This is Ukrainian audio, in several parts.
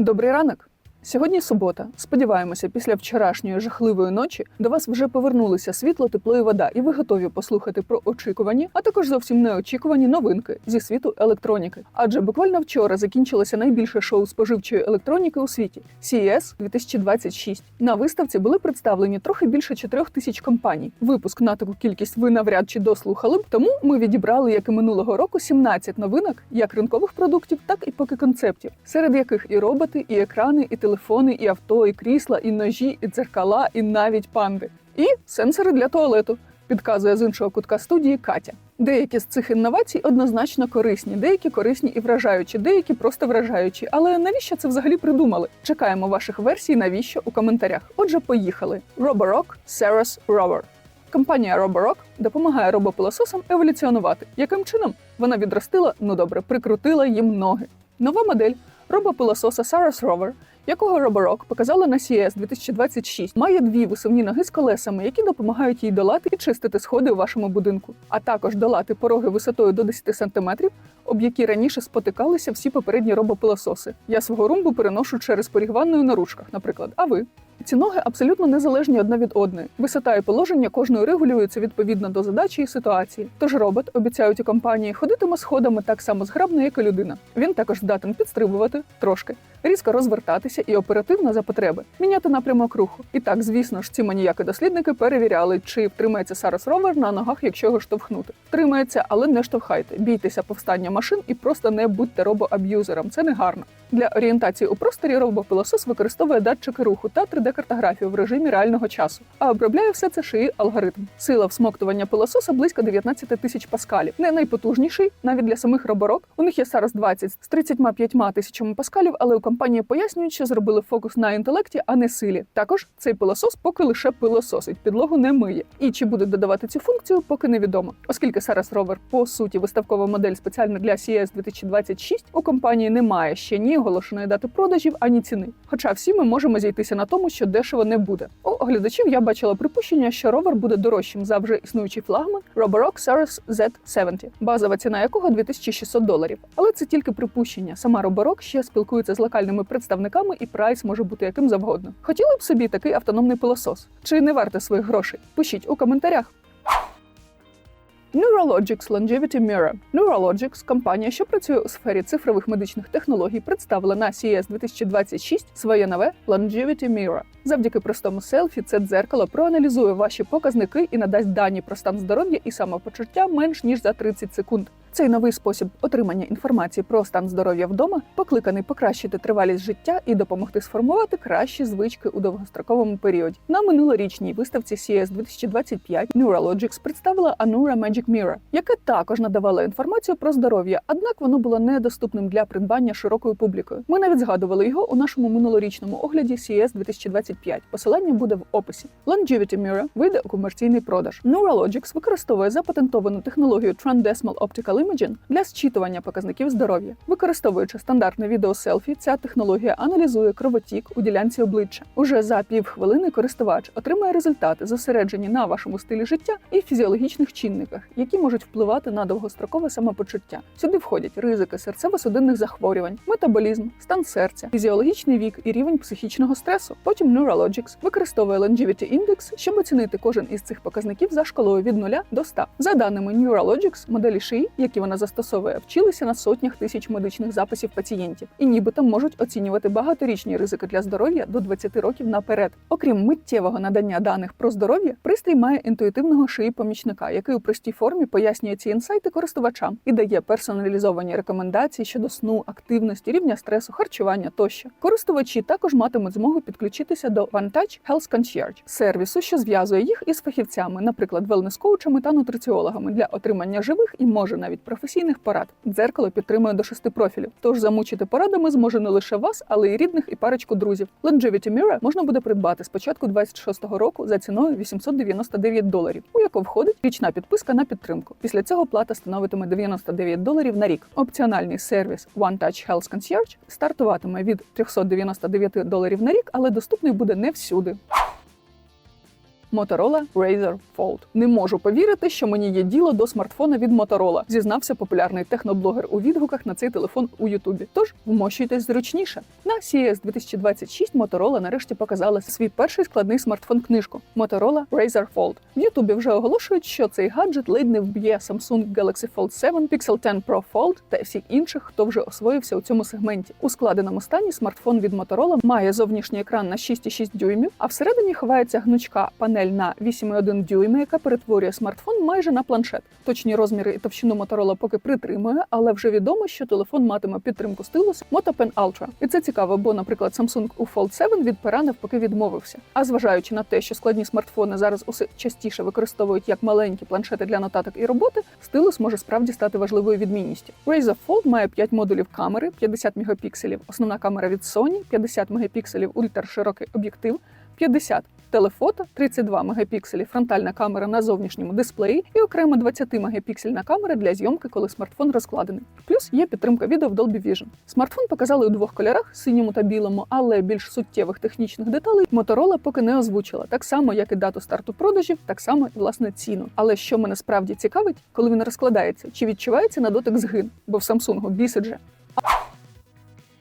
Добрий ранок. Сьогодні субота. Сподіваємося, після вчорашньої жахливої ночі до вас вже повернулися світло, тепло і вода, і ви готові послухати про очікувані, а також зовсім неочікувані новинки зі світу електроніки. Адже буквально вчора закінчилося найбільше шоу споживчої електроніки у світі CES 2026. На виставці були представлені трохи більше 4 тисяч компаній. Випуск на таку кількість ви навряд чи дослухали б. Тому ми відібрали, як і минулого року, 17 новинок, як ринкових продуктів, так і поки концептів, серед яких і роботи, і екрани, і телефони, і авто, і крісла, і ножі, і дзеркала, і навіть панди, і сенсори для туалету. Підказує з іншого кутка студії Катя. Деякі з цих інновацій однозначно корисні, деякі корисні і вражаючі, деякі просто вражаючі. Але навіщо це взагалі придумали? Чекаємо ваших версій, навіщо у коментарях. Отже, поїхали. Roborock Ceres Rover. Компанія Roborock допомагає робопилососам еволюціонувати. Яким чином? Вона відростила, ну добре, прикрутила їм ноги. Нова модель робопилососа Saras Rover, якого Roborock показали на CES 2026, має дві висувні ноги з колесами, які допомагають їй долати і чистити сходи у вашому будинку, а також долати пороги висотою до 10 см, об які раніше спотикалися всі попередні робопилососи. Я свого румбу переношу через поріг ванною на ручках, наприклад. А ви? Ці ноги абсолютно незалежні одна від одної. Висота і положення кожної регулюються відповідно до задачі і ситуації. Тож робот, обіцяють у компанії, ходитиме сходами так само зграбно, як і людина. Він також здатен підстрибувати трошки, різко розвертатися і оперативно за потреби міняти напрямок руху. І так, звісно ж, ці маніяки дослідники перевіряли, чи втримається Сарас Ровер на ногах, якщо його штовхнути. Втримається, але не штовхайте. Бійтеся повстання машин і просто не будьте робоаб'юзером. Це не гарно. Для орієнтації у просторі робопилосос використовує датчики руху та 3D-картографію в режимі реального часу, а обробляє все це шиї алгоритм. Сила всмоктування пилососа близько 19 тисяч паскалів. Не найпотужніший навіть для самих роборок. У них є Сарас 20 з 35 тисячами паскалів, але у компанії пояснюють, що зробили фокус на інтелекті, а не силі. Також цей пилосос поки лише пилососить, підлогу не миє. І чи будуть додавати цю функцію, поки невідомо. Оскільки Сарас Ровер по суті виставкова модель спеціально для CES 2026, у компанії немає ще ні оголошеної дати продажів, ані ціни. Хоча всі ми можемо зійтися на тому, що дешево не буде. У оглядачів я бачила припущення, що ровер буде дорожчим за вже існуючий флагман Roborock Ceres Z70, базова ціна якого 2600 доларів. Але це тільки припущення. Сама Roborock ще спілкується з локальними представниками, і прайс може бути яким завгодно. Хотіли б собі такий автономний пилосос? Чи не варте своїх грошей? Пишіть у коментарях. Neuralogix Longevity Mirror. Neuralogix – компанія, що працює у сфері цифрових медичних технологій, представила на CES 2026 своє нове Longevity Mirror. Завдяки простому селфі це дзеркало проаналізує ваші показники і надасть дані про стан здоров'я і самопочуття менш ніж за 30 секунд. Цей новий спосіб отримання інформації про стан здоров'я вдома покликаний покращити тривалість життя і допомогти сформувати кращі звички у довгостроковому періоді. На минулорічній виставці CES 2025 Neuralogix представила Anura Magic Mirror, яке також надавало інформацію про здоров'я, однак воно було недоступним для придбання широкою публікою. Ми навіть згадували його у нашому минулорічному огляді CES 2025. Посилання буде в описі. Longevity Mirror вийде у комерційний продаж. Neuralogix використовує запатентовану технологію Transdermal Optical Imaging для зчитування показників здоров'я. Використовуючи стандартне відео селфі, ця технологія аналізує кровотік у ділянці обличчя. Уже за півхвилини користувач отримає результати, зосереджені на вашому стилі життя і фізіологічних чинниках, які можуть впливати на довгострокове самопочуття. Сюди входять ризики серцево-судинних захворювань, метаболізм, стан серця, фізіологічний вік і рівень психічного стресу. Потім Neuralogix використовує Longevity Index, щоб оцінити кожен із цих показників за шкалою від 0 до 100. За даними Neuralogix, моделі шиї, які вона застосовує, вчилися на сотнях тисяч медичних записів пацієнтів і нібито можуть оцінювати багаторічні ризики для здоров'я до 20 років наперед. Окрім миттєвого надання даних про здоров'я, пристрій має інтуїтивного шиї помічника, який у простій формі пояснює ці інсайти користувачам і дає персоналізовані рекомендації щодо сну, активності, рівня стресу, харчування тощо. Користувачі також матимуть змогу підключитися до OneTouch Health Concierge – сервісу, що зв'язує їх із фахівцями, наприклад, велнес-коучами та нутриціологами для отримання живих і може навіть професійних порад. Дзеркало підтримує до шести профілів, тож замучити порадами зможе не лише вас, але й рідних і парочку друзів. Longevity Mirror можна буде придбати з початку 26-го року за ціною 899 доларів, у яку входить річна підписка на підтримку. Після цього плата становитиме 99 доларів на рік. Опціональний сервіс One Touch Health Concierge стартуватиме від 399 доларів на рік, але доступний буде не всюди. Motorola Razr Fold. Не можу повірити, що мені є діло до смартфона від Motorola, зізнався популярний техноблогер у відгуках на цей телефон у Ютубі. Тож вмощуйтесь зручніше. На CES 2026 Motorola нарешті показала свій перший складний смартфон-книжку Motorola Razr Fold. В Ютубі вже оголошують, що цей гаджет ледь не вб'є Samsung Galaxy Fold 7, Pixel 10 Pro Fold та всіх інших, хто вже освоївся у цьому сегменті. У складеному стані смартфон від Motorola має зовнішній екран на 6,6 дюймів, а всередині ховається гнучка панель на 8,1 дюйми, яка перетворює смартфон майже на планшет. Точні розміри і товщину Motorola поки притримує, але вже відомо, що телефон матиме підтримку стилусу Moto Pen Ultra. І це цікаво, бо, наприклад, Samsung у Fold 7 від пера навпаки відмовився. А зважаючи на те, що складні смартфони зараз усе частіше використовують як маленькі планшети для нотаток і роботи, стилус може справді стати важливою відмінністю. Razer Fold має 5 модулів камери, 50 мегапікселів, основна камера від Sony, 50 мегапікселів ультраширокий об'єктив, 50 телефото, 32 мегапікселі фронтальна камера на зовнішньому дисплеї і окремо 20 мегапіксельна камера для зйомки, коли смартфон розкладений. Плюс є підтримка відео в Dolby Vision. Смартфон показали у двох кольорах синьому та білому, але більш суттєвих технічних деталей Motorola поки не озвучила, так само як і дату старту продажів, так само і власне ціну. Але що мене справді цікавить, коли він розкладається, чи відчувається на дотик згин, бо в Samsung бісить же.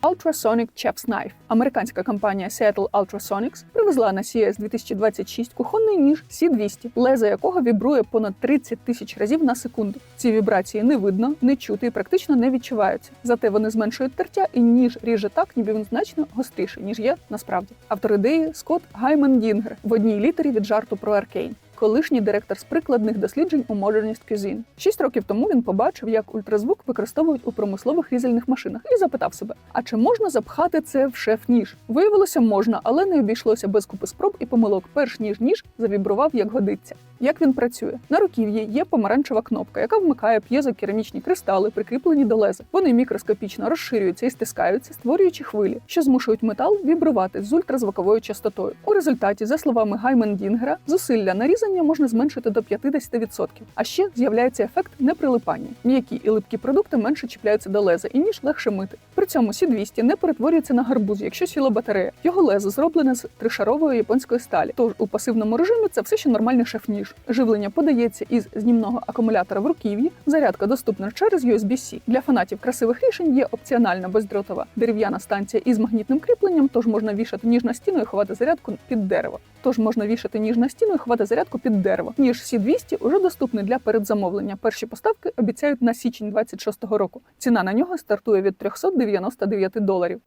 Ultrasonic Chaps Knife. Американська компанія Seattle Ultrasonics привезла на CES 2026 кухонний ніж C200, леза якого вібрує понад 30 тисяч разів на секунду. Ці вібрації не видно, не чути і практично не відчуваються. Зате вони зменшують тертя, і ніж ріже так, ніби він значно гостріший, ніж є насправді. Автор ідеї Скотт Гайман Дінгер в одній літері від жарту про Аркейн колишній директор з прикладних досліджень у Modernist Cuisine. Шість років тому він побачив, як ультразвук використовують у промислових різальних машинах, і запитав себе: а чи можна запхати це в шеф-ніж? Виявилося, можна, але не обійшлося без купи спроб і помилок. Перш ніж ніж завібрував як годиться. Як він працює? На руків'ї є помаранчева кнопка, яка вмикає п'єзокерамічні кристали, прикріплені до леза. Вони мікроскопічно розширюються і стискаються, створюючи хвилі, що змушують метал вібрувати з ультразвуковою частотою. У результаті, за словами Гаймен Дінгера, зусилля нарізання можна зменшити до 50%. А ще з'являється ефект неприлипання. М'які і липкі продукти менше чіпляються до леза і ніж легше мити. При цьому Сі-200 не перетворюється на гарбуз, якщо сіла батарея. Його лезо зроблене з тришарової японської сталі. Тож у пасивному режимі це все ще нормальний шеф-ніж. Живлення подається із знімного акумулятора в руків'ї. Зарядка доступна через USB-C. Для фанатів красивих рішень є опціональна бездротова дерев'яна станція із магнітним кріпленням, тож можна вішати ніж на стіну і ховати зарядку під дерево. Тож можна вішати ніж на стіну і ховати зарядку під дерево. Ніж Сі-200 уже доступний для передзамовлення. Перші поставки обіцяють на січень 26-го року. Ціна на нього стартує від 399 доларів.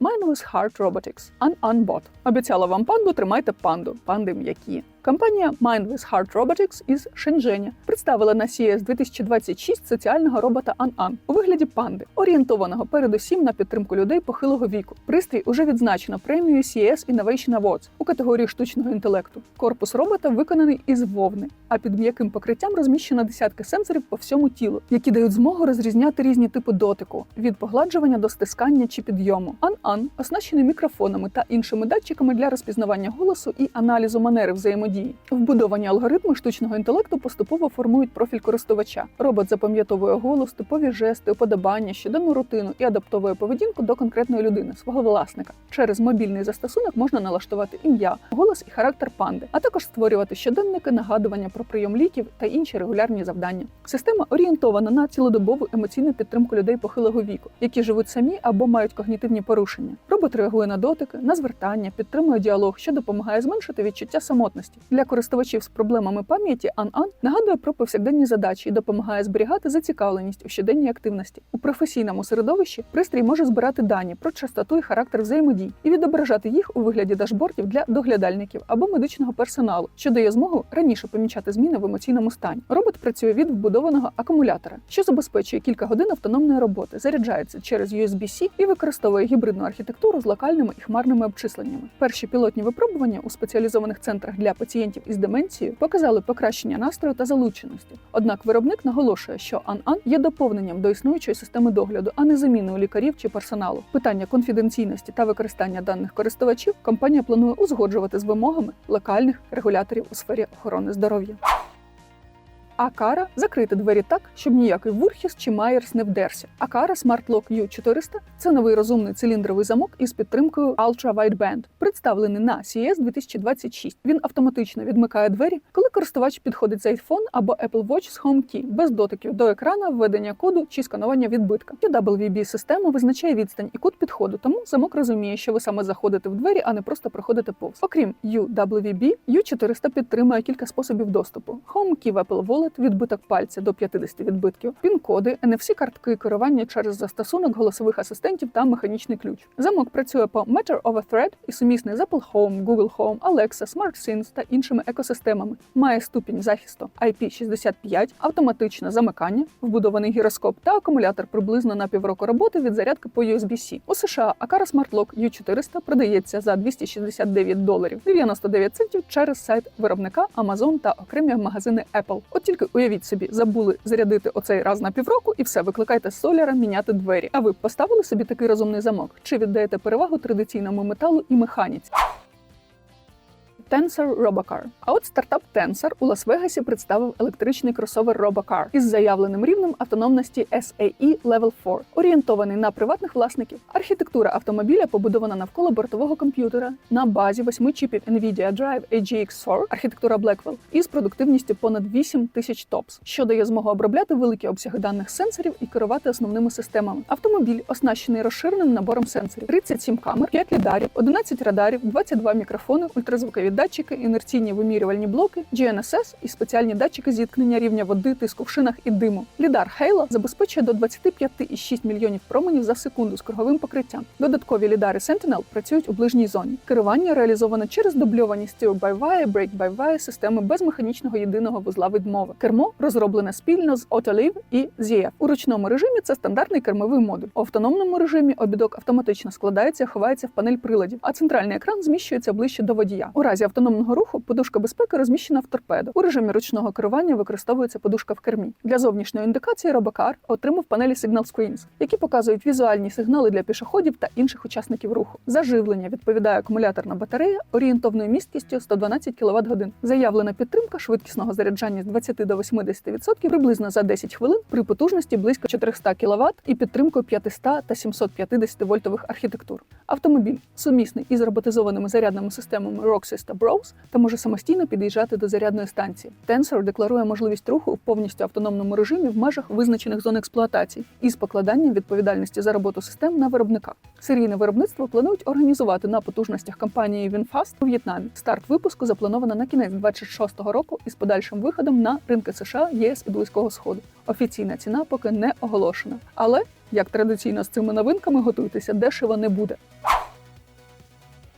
Mindless Heart Robotics An-Unbot. Обіцяла вам панду, тримайте панду. Панди м'які. Компанія Mindless Heart Robotics із Шенженя представила на CES 2026 соціального робота An-An у вигляді панди, орієнтованого передусім на підтримку людей похилого віку. Пристрій уже відзначено премією CES Innovation Awards у категорії штучного інтелекту. Корпус робота виконаний із вовни, а під м'яким покриттям розміщено десятки сенсорів по всьому тілу, які дають змогу розрізняти різні типи дотику від погладжування до стискання чи підйому. An-An оснащений мікрофонами та іншими датчиками для розпізнавання голосу і аналізу манери взаємодії. Вбудовані алгоритми штучного інтелекту поступово формують профіль користувача. Робот запам'ятовує голос, типові жести, уподобання, щоденну рутину і адаптовує поведінку до конкретної людини, свого власника. Через мобільний застосунок можна налаштувати ім'я, голос і характер панди, а також створювати щоденники, нагадування про прийом ліків та інші регулярні завдання. Система орієнтована на цілодобову емоційну підтримку людей похилого віку, які живуть самі або мають когнітивні порушення. Робот реагує на дотики, на звертання, підтримує діалог, що допомагає зменшити відчуття самотності. Для користувачів з проблемами пам'яті Ан-Ан нагадує про повсякденні задачі і допомагає зберігати зацікавленість у щоденній активності. У професійному середовищі пристрій може збирати дані про частоту і характер взаємодій і відображати їх у вигляді дашбордів для доглядальників або медичного персоналу, що дає змогу раніше помічати зміни в емоційному стані. Робот працює від вбудованого акумулятора, що забезпечує кілька годин автономної роботи, заряджається через USB-C і використовує гібридну архітектуру з локальними і хмарними обчисленнями. Перші пілотні випробування у спеціалізованих центрах для пацієнтів із деменцією показали покращення настрою та залученості. Однак виробник наголошує, що Ан-Ан є доповненням до існуючої системи догляду, а не заміною лікарів чи персоналу. Питання конфіденційності та використання даних користувачів компанія планує узгоджувати з вимогами локальних регуляторів у сфері охорони здоров'я. А кара закрити двері так, щоб ніякий Вурхіс чи Майерс не вдерся. А кара Smart Lock U400 – це новий розумний циліндровий замок із підтримкою Ultra Wideband, представлений на CES 2026. Він автоматично відмикає двері, коли користувач підходить з iPhone або Apple Watch з HomeKey без дотиків до екрана, введення коду чи сканування відбитка. UWB система визначає відстань і кут підходу, тому замок розуміє, що ви саме заходите в двері, а не просто проходите повз. Окрім UWB, U400 підтримує кілька способів доступу: HomeKey в Apple Wallet, відбиток пальця до 50 відбитків, пін-коди, NFC-картки керування через застосунок голосових асистентів та механічний ключ. Замок працює по Matter over Thread і сумісний з Apple Home, Google Home, Alexa, SmartSync та іншими екосистемами. Має ступінь захисту IP65, автоматичне замикання, вбудований гіроскоп та акумулятор приблизно на півроку роботи від зарядки по USB-C. У США Akara Smart Lock U400 продається за 269 доларів 99 центів через сайт виробника Amazon та окремі магазини Apple. От тільки уявіть собі, забули зарядити оцей раз на півроку і все, викликайте соляра міняти двері. А ви поставили собі такий розумний замок? Чи віддаєте перевагу традиційному металу і механіці? Tensor Robocar. А от стартап Tensor у Лас-Вегасі представив електричний кросовер Robocar із заявленим рівнем автономності SAE Level 4, орієнтований на приватних власників. Архітектура автомобіля побудована навколо бортового комп'ютера на базі восьми чіпів NVIDIA Drive AGX4, архітектура Blackwell, із продуктивністю понад 8 тисяч ТОПС, що дає змогу обробляти великі обсяги даних сенсорів і керувати основними системами. Автомобіль оснащений розширеним набором сенсорів: 37 камер, 5 лідарів, 11 радарів, 22 мікрофони, ультразвукові датчики, інерційні вимірювальні блоки, GNSS і спеціальні датчики зіткнення рівня води, тиску в шинах і диму. Лідар Halo забезпечує до 25,6 мільйонів променів за секунду з круговим покриттям. Додаткові лідари Sentinel працюють у ближній зоні. Керування реалізовано через дубльовані steer-by-wire, brake-by-wire системи без механічного єдиного вузла відмови. Кермо розроблене спільно з Autoliv і ZF. У ручному режимі це стандартний кермовий модуль. У автономному режимі обідок автоматично складається, ховається в панель приладів, а центральний екран зміщується ближче до водія. У разі автономного руху подушка безпеки розміщена в торпедо. У режимі ручного керування використовується подушка в кермі. Для зовнішньої індикації Robocar отримав панелі Signal Screens, які показують візуальні сигнали для пішоходів та інших учасників руху. За живлення відповідає акумуляторна батарея орієнтовною місткістю 112 кВт годин. Заявлена підтримка швидкісного заряджання з 20 до 80% приблизно за 10 хвилин при потужності близько 400 кВт і підтримкою 500 та 750 вольтових архітектур. Автомобіль сумісний із роботизованими зарядними системами Roxys та Brose та може самостійно під'їжджати до зарядної станції. Tensor декларує можливість руху в повністю автономному режимі в межах визначених зон експлуатації із покладанням відповідальності за роботу систем на виробника. Серійне виробництво планують організувати на потужностях компанії Winfast у В'єтнамі. Старт випуску заплановано на кінець 26-го року із подальшим виходом на ринки США, ЄС і Близького Сходу. Офіційна ціна поки не оголошена. Але як традиційно з цими новинками готуйтеся, дешево не буде.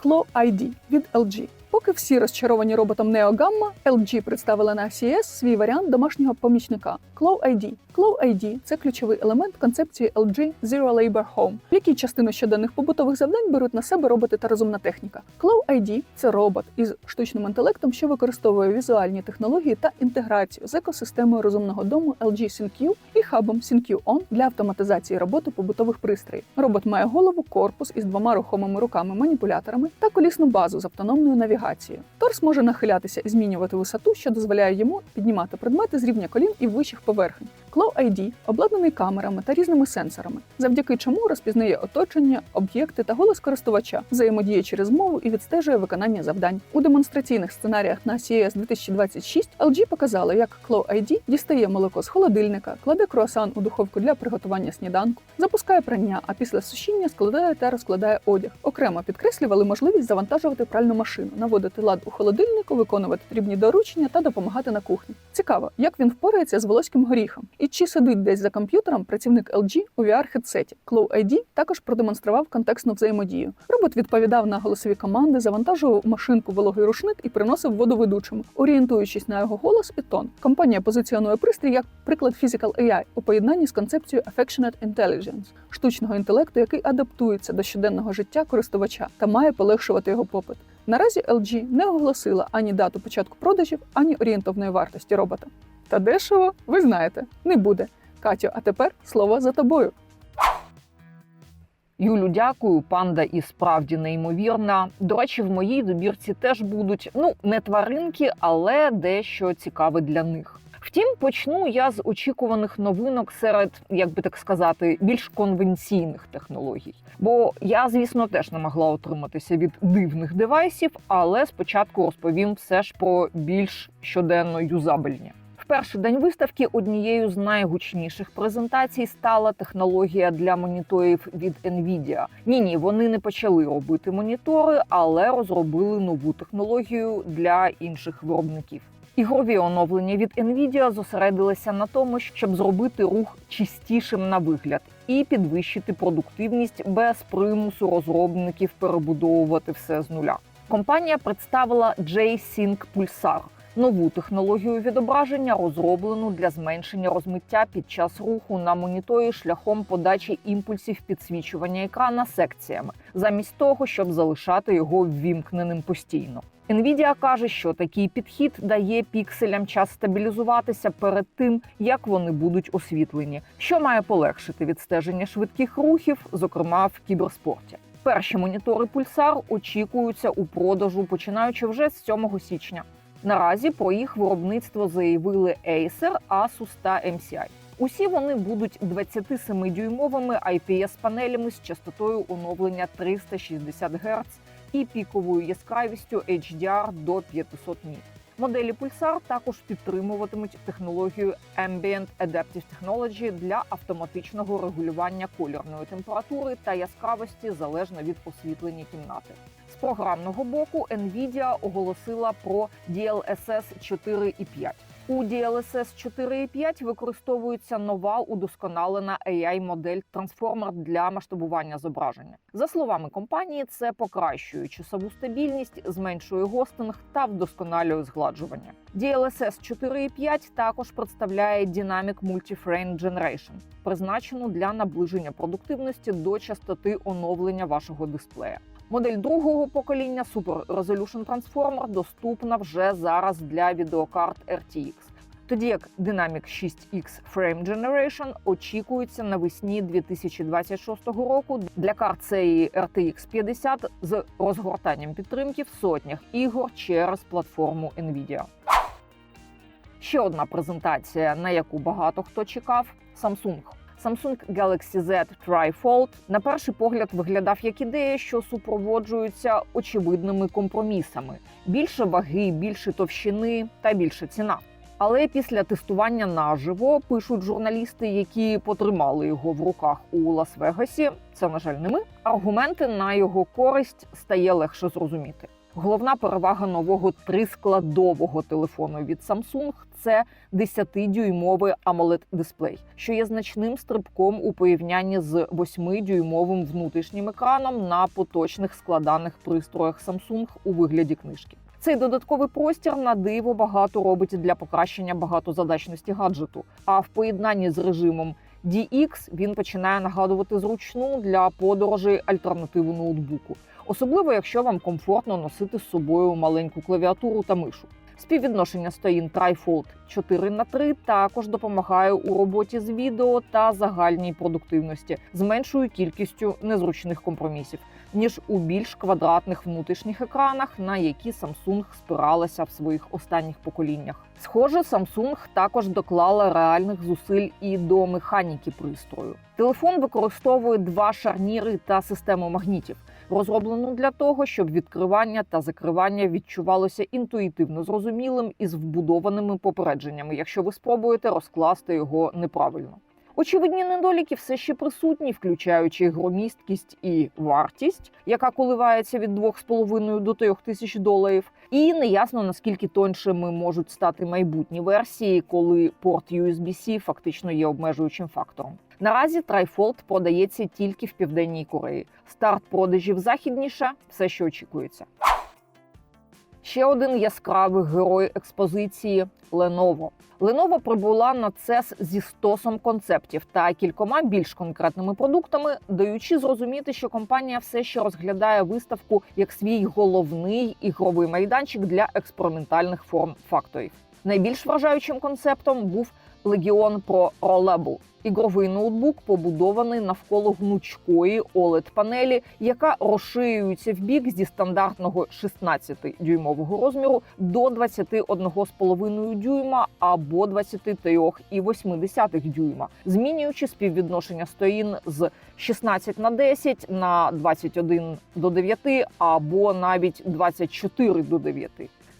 Claw ID від LG. Поки всі розчаровані роботом Neo Gamma, LG представила на CES свій варіант домашнього помічника Claw ID. Claw ID – це ключовий елемент концепції LG Zero Labor Home, в якій частину щоденних побутових завдань беруть на себе роботи та розумна техніка. Claw ID – це робот із штучним інтелектом, що використовує візуальні технології та інтеграцію з екосистемою розумного дому LG SynQ і хабом SynQ On для автоматизації роботи побутових пристроїв. Робот має голову, корпус із двома рухомими руками-маніпуляторами та колісну базу з автономною навігацією. Торс може нахилятися і змінювати висоту, що дозволяє йому піднімати предмети з рівня колін і вищих поверхень. Claw ID обладнаний камерами та різними сенсорами, завдяки чому розпізнає оточення, об'єкти та голос користувача, взаємодіє через мову і відстежує виконання завдань. У демонстраційних сценаріях на CES 2026 LG показали, як Claw ID дістає молоко з холодильника, кладе круасан у духовку для приготування сніданку, запускає прання, а після сушіння складає та розкладає одяг. Окремо підкреслювали можливість завантажувати пральну машину, наводити лад у холодильнику, виконувати дрібні доручення та допомагати на кухні. Цікаво, як він впорається з волоським горіхом, і чи сидить десь за комп'ютером працівник LG у VR-хедсеті. Claw ID також продемонстрував контекстну взаємодію. Робот відповідав на голосові команди, завантажував машинку вологий рушник і приносив воду ведучому, орієнтуючись на його голос і тон. Компанія позиціонує пристрій як приклад Physical AI у поєднанні з концепцією Affectionate Intelligence – штучного інтелекту, який адаптується до щоденного життя користувача та має полегшувати його попит. Наразі LG не оголосила ані дату початку продажів, ані орієнтовної вартості робота. Та дешево, ви знаєте, не буде. Катю, а тепер слово за тобою. Юлю, дякую. Панда і справді неймовірна. До речі, в моїй добірці теж будуть ну не тваринки, але дещо цікаве для них. Втім, почну я з очікуваних новинок серед, як би так сказати, більш конвенційних технологій. Бо я, звісно, теж не могла утриматися від дивних девайсів, але спочатку розповім все ж про більш щоденно юзабельні. Перший день виставки однією з найгучніших презентацій стала технологія для моніторів від Nvidia. Ні, ні, вони не почали робити монітори, але розробили нову технологію для інших виробників. Ігрові оновлення від Nvidia зосередилися на тому, щоб зробити рух чистішим на вигляд і підвищити продуктивність без примусу розробників перебудовувати все з нуля. Компанія представила J-Sync Pulsar – нову технологію відображення, розроблену для зменшення розмиття під час руху на моніторі шляхом подачі імпульсів підсвічування екрана секціями, замість того, щоб залишати його ввімкненим постійно. Nvidia каже, що такий підхід дає пікселям час стабілізуватися перед тим, як вони будуть освітлені, що має полегшити відстеження швидких рухів, зокрема в кіберспорті. Перші монітори Pulsar очікуються у продажу, починаючи вже з 7 січня. Наразі про їх виробництво заявили Acer, Asus та MCI. Усі вони будуть 27-дюймовими IPS-панелями з частотою оновлення 360 Гц і піковою яскравістю HDR до 500 ніт. Моделі Pulsar також підтримуватимуть технологію Ambient Adaptive Technology для автоматичного регулювання кольорної температури та яскравості залежно від освітлення кімнати. Програмного боку Nvidia оголосила про DLSS 4.5. У DLSS 4.5 використовується нова удосконалена AI-модель Transformer для масштабування зображення. За словами компанії, це покращує часову стабільність, зменшує гостинг та вдосконалює згладжування. DLSS 4.5 також представляє Dynamic Multi-Frame Generation, призначену для наближення продуктивності до частоти оновлення вашого дисплея. Модель другого покоління Super Resolution Transformer доступна вже зараз для відеокарт RTX. Тоді як Dynamic 6X Frame Generation очікується навесні 2026 року для карт серії RTX 50 з розгортанням підтримки в сотнях ігор через платформу Nvidia. Ще одна презентація, на яку багато хто чекав: Samsung. Samsung Galaxy Z Tri-Fold на перший погляд виглядав як ідея, що супроводжується очевидними компромісами: більше ваги, більше товщини та більше ціна. Але після тестування наживо пишуть журналісти, які потримали його в руках у Лас-Вегасі. Це на жаль не ми. Аргументи на його користь стає легше зрозуміти. Головна перевага нового трискладового телефону від Samsung – це 10-дюймовий amoled дисплей, що є значним стрибком у порівнянні з 8-дюймовим внутрішнім екраном на поточних складаних пристроях Samsung у вигляді книжки. Цей додатковий простір на диво багато робить для покращення багатозадачності гаджету. А в поєднанні з режимом DX він починає нагадувати зручну для подорожей альтернативу ноутбуку, особливо якщо вам комфортно носити з собою маленьку клавіатуру та мишу. Співвідношення сторін Trifold 4 на 3 також допомагає у роботі з відео та загальній продуктивності з меншою кількістю незручних компромісів ніж у більш квадратних внутрішніх екранах, на які Samsung спиралася в своїх останніх поколіннях. Схоже, Samsung також доклала реальних зусиль і до механіки пристрою. Телефон використовує два шарніри та систему магнітів, розроблену для того, щоб відкривання та закривання відчувалося інтуїтивно зрозумілим і з вбудованими попередженнями, якщо ви спробуєте розкласти його неправильно. Очевидні недоліки все ще присутні, включаючи громісткість і вартість, яка коливається від 2,5 до 3 тисяч доларів. І неясно наскільки тоншими можуть стати майбутні версії, коли порт USB-C фактично є обмежуючим фактором. Наразі Trifold продається тільки в південній Кореї. Старт продажів західніше все, що очікується. Ще один яскравий герой експозиції Lenovo. Lenovo прибула на CES зі стосом концептів та кількома більш конкретними продуктами, даючи зрозуміти, що компанія все ще розглядає виставку як свій головний ігровий майданчик для експериментальних форм факторів. Найбільш вражаючим концептом був Legion Pro Rollable. Ігровий ноутбук побудований навколо гнучкої oled панелі, яка розширюється в бік зі стандартного 16-дюймового розміру до 21,5 дюйма або 23,8 дюйма, змінюючи співвідношення сторін з 16 на 10 на 21 до 9 або навіть 24 до 9.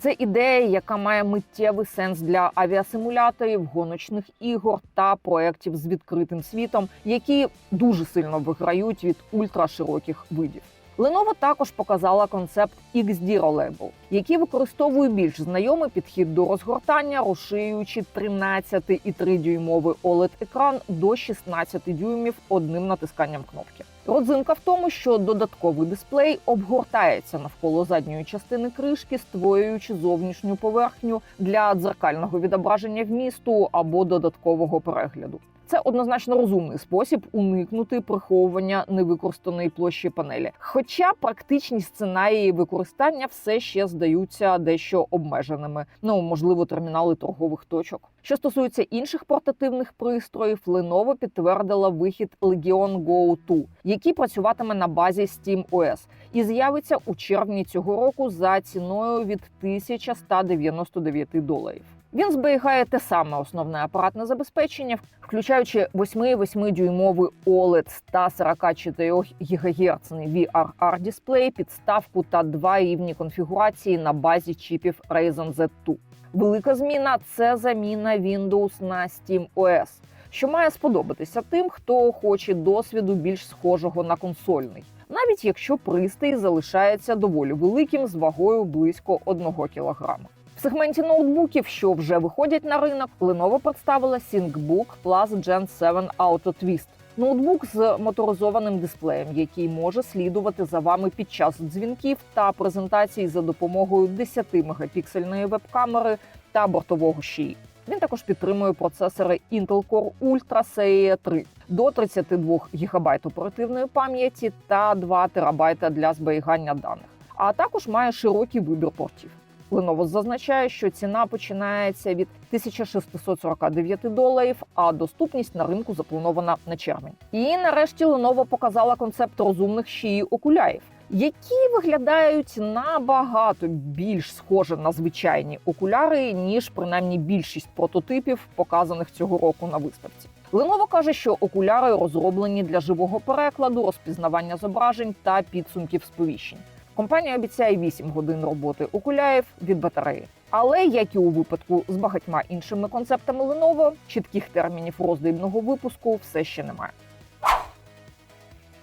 Це ідея, яка має миттєвий сенс для авіасимуляторів, гоночних ігор та проєктів з відкритим світом, які дуже сильно виграють від ультрашироких видів. Lenovo також показала концепт XD Rollable, який використовує більш знайомий підхід до розгортання, розширюючи 13,3 дюймовий oled екран до 16 дюймів одним натисканням кнопки. Родзинка в тому, що додатковий дисплей обгортається навколо задньої частини кришки, створюючи зовнішню поверхню для дзеркального відображення вмісту або додаткового перегляду. Це однозначно розумний спосіб уникнути приховування невикористаної площі панелі. Хоча практичні сценарії використання все ще здаються дещо обмеженими. Ну можливо, термінали торгових точок. Що стосується інших портативних пристроїв, Lenovo підтвердила вихід Legion Go 2, який працюватиме на базі SteamOS і з'явиться у червні цього року за ціною від 1199 доларів. Він зберігає те саме основне апаратне забезпечення, включаючи 8,8 дюймовий OLED 144 ГГц VRR дисплей, підставку та два рівні конфігурації на базі чіпів Ryzen Z2. Велика зміна це заміна Windows на SteamOS, що має сподобатися тим, хто хоче досвіду більш схожого на консольний, навіть якщо пристрій залишається доволі великим з вагою близько 1 кг. В сегменті ноутбуків, що вже виходять на ринок, Lenovo представила ThinkBook Plus Gen 7 Auto Twist. Ноутбук з моторизованим дисплеєм, який може слідувати за вами під час дзвінків та презентацій за допомогою 10-мегапіксельної веб-камери та бортового шиї. Він також підтримує процесори Intel Core Ultra серії 3 до 32 ГБ оперативної пам'яті та 2 ТБ для зберігання даних, а також має широкий вибір портів. Lenovo зазначає, що ціна починається від 1649 доларів, а доступність на ринку запланована на червень. І нарешті Lenovo показала концепт розумних шиї окулярів, які виглядають набагато більш схоже на звичайні окуляри, ніж принаймні більшість прототипів, показаних цього року на виставці. Lenovo каже, що окуляри розроблені для живого перекладу, розпізнавання зображень та підсумків сповіщень. Компанія обіцяє 8 годин роботи окулярів від батареї. Але як і у випадку з багатьма іншими концептами Lenovo, чітких термінів роздільного випуску все ще немає.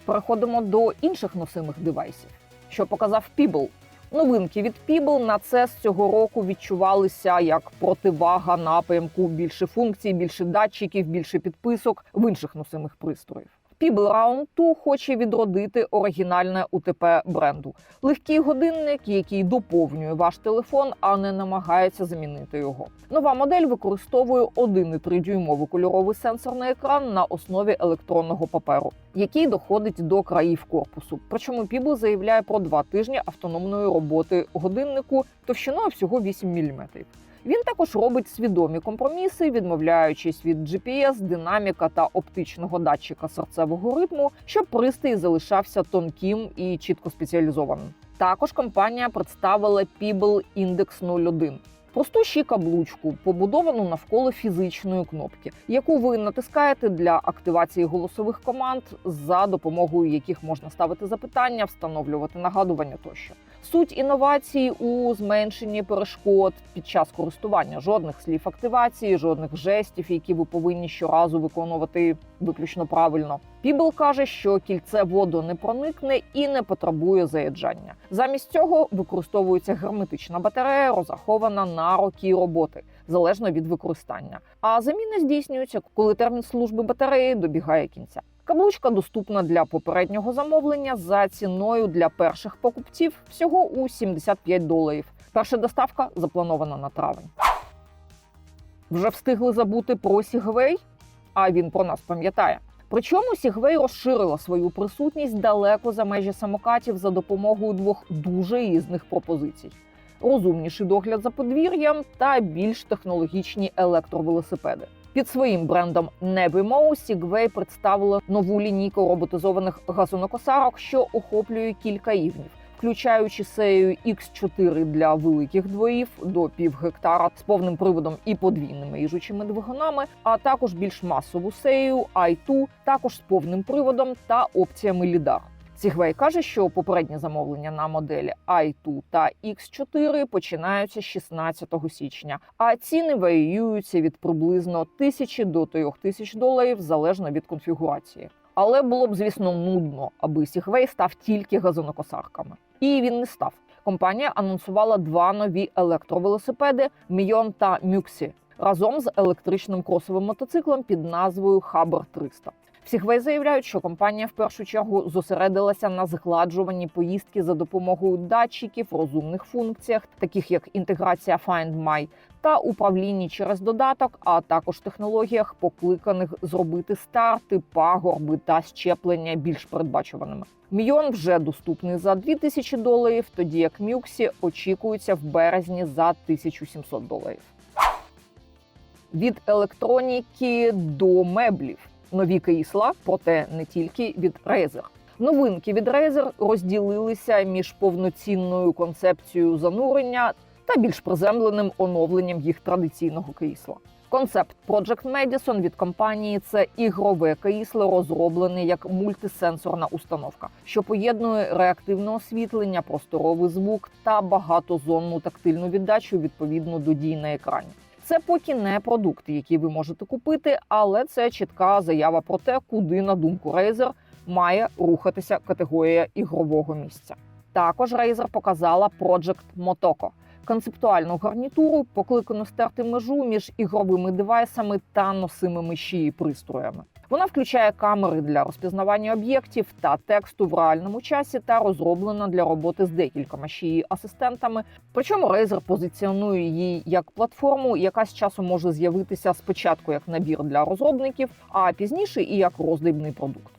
Переходимо до інших носимих девайсів, що показав Pebble. Новинки від Pebble на з цього року відчувалися як противага напрямку більше функцій, більше датчиків, більше підписок в інших носимих пристроїв. 2 хоче відродити оригінальне УТП бренду. Легкий годинник, який доповнює ваш телефон, а не намагається замінити його. Нова модель використовує 1,3 дюймовий кольоровий сенсорний екран на основі електронного паперу, який доходить до країв корпусу. Причому Pebble заявляє про два тижні автономної роботи годиннику товщиною всього 8 мм. Він також робить свідомі компроміси, відмовляючись від GPS, динаміка та оптичного датчика серцевого ритму, щоб пристрій залишався тонким і чітко спеціалізованим. Також компанія представила Pebble Index 01 просту ще каблучку, побудовану навколо фізичної кнопки, яку ви натискаєте для активації голосових команд, за допомогою яких можна ставити запитання, встановлювати нагадування тощо. Суть інновацій у зменшенні перешкод під час користування, жодних слів активації, жодних жестів, які ви повинні щоразу виконувати виключно правильно. Пібл каже, що кільце воду не проникне і не потребує заїжджання. Замість цього використовується герметична батарея, розрахована на роки роботи, залежно від використання. А заміна здійснюється, коли термін служби батареї добігає кінця. Каблучка доступна для попереднього замовлення за ціною для перших покупців всього у 75 доларів. Перша доставка запланована на травень. Вже встигли забути про Сігвей? А він про нас пам'ятає. Причому Сігвей розширила свою присутність далеко за межі самокатів за допомогою двох дуже різних пропозицій: розумніший догляд за подвір'ям та більш технологічні електровелосипеди. Під своїм брендом Nebimo Sigway представило нову лінійку роботизованих газонокосарок, що охоплює кілька рівнів, включаючи серію X4 для великих дворів до пів гектара з повним приводом і подвійними ріжучими двигунами, а також більш масову серію i2, також з повним приводом та опціями лідар. Сігвей каже, що попередні замовлення на моделі i2 та X4 починаються з 16 січня, а ціни варіюються від приблизно 1000 до 3000 доларів залежно від конфігурації. Але було б, звісно, нудно, аби Сігвей став тільки газонокосарками. І він не став. Компанія анонсувала два нові електровелосипеди Мійон та Мюксі разом з електричним кросовим мотоциклом під назвою Хабар 300. Сігвей заявляють, що компанія в першу чергу зосередилася на згладжуванні поїздки за допомогою датчиків, розумних функціях, таких як інтеграція Find My, та управлінні через додаток, а також технологіях, покликаних зробити старти, пагорби та щеплення більш передбачуваними. Мільйон вже доступний за 2000 доларів, тоді як Мюксі очікується в березні за 1700 доларів. Від електроніки до меблів нові крісла, проте не тільки від Razer. Новинки від Razer розділилися між повноцінною концепцією занурення та більш приземленим оновленням їх традиційного крісла. Концепт Project Madison від компанії це ігрове крісло, розроблене як мультисенсорна установка, що поєднує реактивне освітлення, просторовий звук та багатозонну тактильну віддачу відповідно до дій на екрані. Це поки не продукт, який ви можете купити, але це чітка заява про те, куди на думку Razer має рухатися категорія ігрового місця. Також Razer показала Project Motoko – концептуальну гарнітуру, покликану стерти межу між ігровими девайсами та носимими й пристроями. Вона включає камери для розпізнавання об'єктів та тексту в реальному часі та розроблена для роботи з декількома ще й асистентами. Причому Razer позиціонує її як платформу, яка з часом може з'явитися спочатку як набір для розробників, а пізніше і як роздрібний продукт.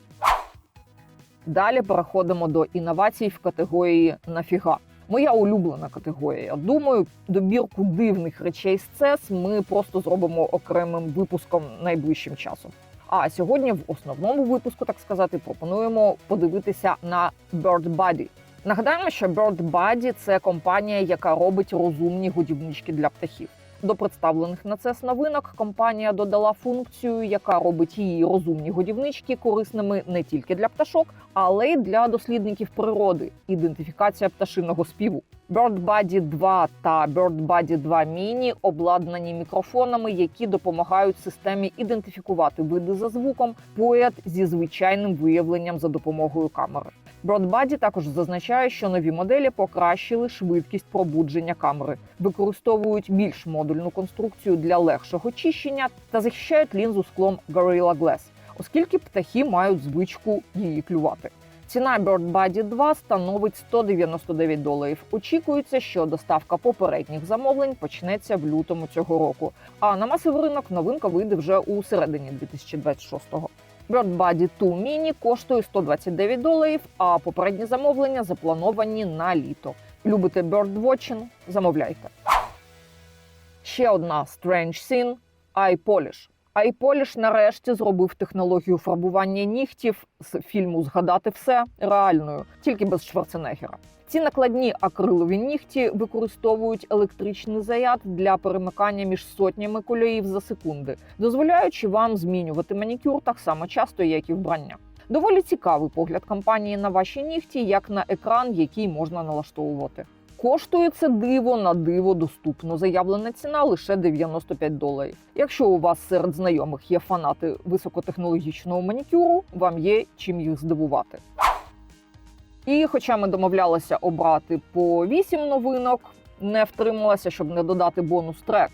Далі переходимо до інновацій в категорії нафіга. Моя улюблена категорія. Думаю, добірку дивних речей з ЦЕС ми просто зробимо окремим випуском найближчим часом. А сьогодні в основному випуску, так сказати, пропонуємо подивитися на BirdBuddy. Нагадаємо, що BirdBuddy – це компанія, яка робить розумні годівнички для птахів. До представлених на CES новинок компанія додала функцію, яка робить її розумні годівнички корисними не тільки для пташок, але й для дослідників природи. Ідентифікація пташиного співу. BirdBuddy 2 та BirdBuddy 2 Mini обладнані мікрофонами, які допомагають системі ідентифікувати види за звуком поряд зі звичайним виявленням за допомогою камери. BirdBuddy також зазначає, що нові моделі покращили швидкість пробудження камери, використовують більш модульну конструкцію для легшого чищення та захищають лінзу склом Gorilla Glass, оскільки птахи мають звичку її клювати. Ціна BirdBuddy 2 становить 199 доларів. Очікується, що доставка попередніх замовлень почнеться в лютому цього року. А на масовий ринок новинка вийде вже у середині 2026-го. BirdBuddy 2 Mini коштує 129 доларів, а попередні замовлення заплановані на літо. Любите birdwatching? Замовляйте. Ще одна Strange Thing – iPolish. iPolish нарешті зробив технологію фарбування нігтів з фільму Згадати все реальною, тільки без Шварценеггера. Ці накладні акрилові нігті використовують електричний заряд для перемикання між сотнями кольорів за секунди, дозволяючи вам змінювати манікюр так само часто, як і вбрання. Доволі цікавий погляд компанії на ваші нігті, як на екран, який можна налаштовувати. Коштує це диво на диво доступно. Заявлена ціна лише 95 доларів. Якщо у вас серед знайомих є фанати високотехнологічного манікюру, вам є чим їх здивувати. І, хоча ми домовлялися обрати по 8 новинок, не втрималася, щоб не додати бонус трек.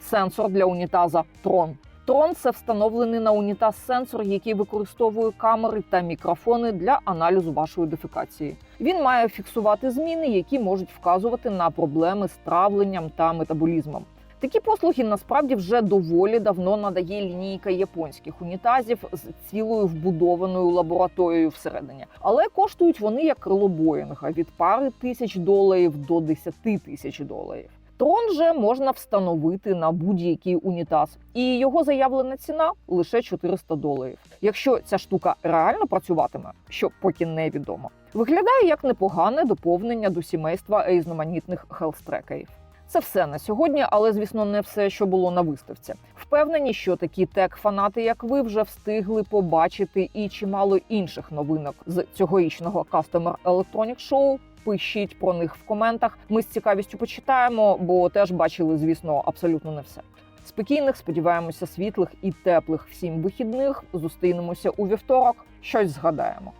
Сенсор для унітаза Tron. Tron – це встановлений на унітаз сенсор, який використовує камери та мікрофони для аналізу вашої дефекації. Він має фіксувати зміни, які можуть вказувати на проблеми з травленням та метаболізмом. Такі послуги насправді вже доволі давно надає лінійка японських унітазів з цілою вбудованою лабораторією всередині, але коштують вони як крило Боїнга від пари тисяч доларів до 10 тисяч доларів. Трон же можна встановити на будь-який унітаз, і його заявлена ціна лише 400 доларів. Якщо ця штука реально працюватиме, що поки невідомо, виглядає як непогане доповнення до сімейства різноманітних хелстрекерів. Це все на сьогодні, але звісно, не все, що було на виставці. Впевнені, що такі тек-фанати, як ви, вже встигли побачити і чимало інших новинок з цьогорічного Customer Electronic Show. Пишіть про них в коментах. Ми з цікавістю почитаємо, бо теж бачили, звісно, абсолютно не все. Спокійних, сподіваємося, світлих і теплих всім вихідних. Зустрінемося у вівторок. Щось згадаємо.